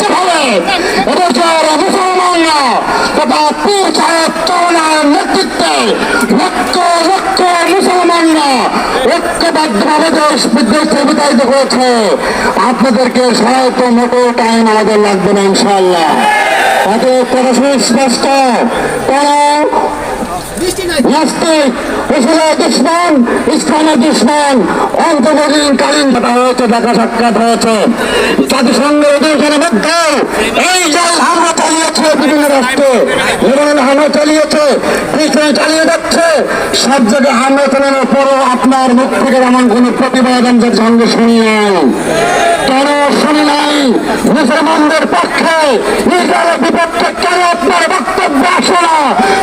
যেভাবে এদেশের মুসলমানরা তথা পীর সাহেব চৌনার নেতৃত্বে লক্ষ লক্ষ মুসলমানরা আপনাদেরকে টাইম আমাদের লাগবে না ইনশাল্লাহ তাদের স্পষ্ট দুশ্মন ইসলামের দুশ্মন হয়েছে। দেখা সাক্ষাৎ হয়েছে জাতিসংঘের এই যে হামলা চালিয়েছে বিভিন্ন হামলা চালিয়েছে চালিয়ে যাচ্ছে। সব জায়গায় হামলা চালানোর পরও আপনার মুখ থেকে এমন কোনো প্রতিবাদ সঙ্গে শুনি নাই। কেন শুনি নাই। মুসলমানদের পক্ষে ইসরায়েলের বিপক্ষে কেন আপনার বক্তব্য আসে না?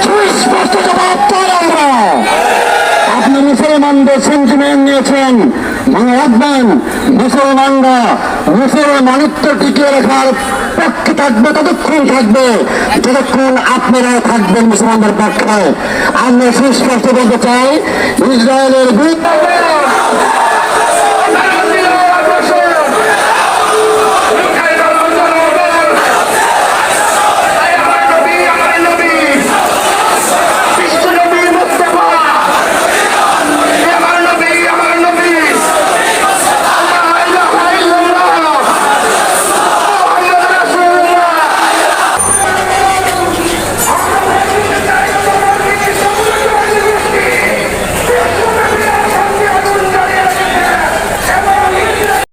সুস্পষ্ট জবাব আমরা। আপনি মুসলমানদের সেন্টিমেন্ট নিয়েছেন। মনে রাখবেন মুসলমানরা মুসলমানিত্ব টিকিয়ে রাখার পক্ষে থাকবে, ততক্ষণ থাকবে, যতক্ষণ আপনারা থাকবেন মুসলমানদের পক্ষে। আমরা সুস্পষ্ট বলতে চাই, ইসরায়েলের বিরুদ্ধে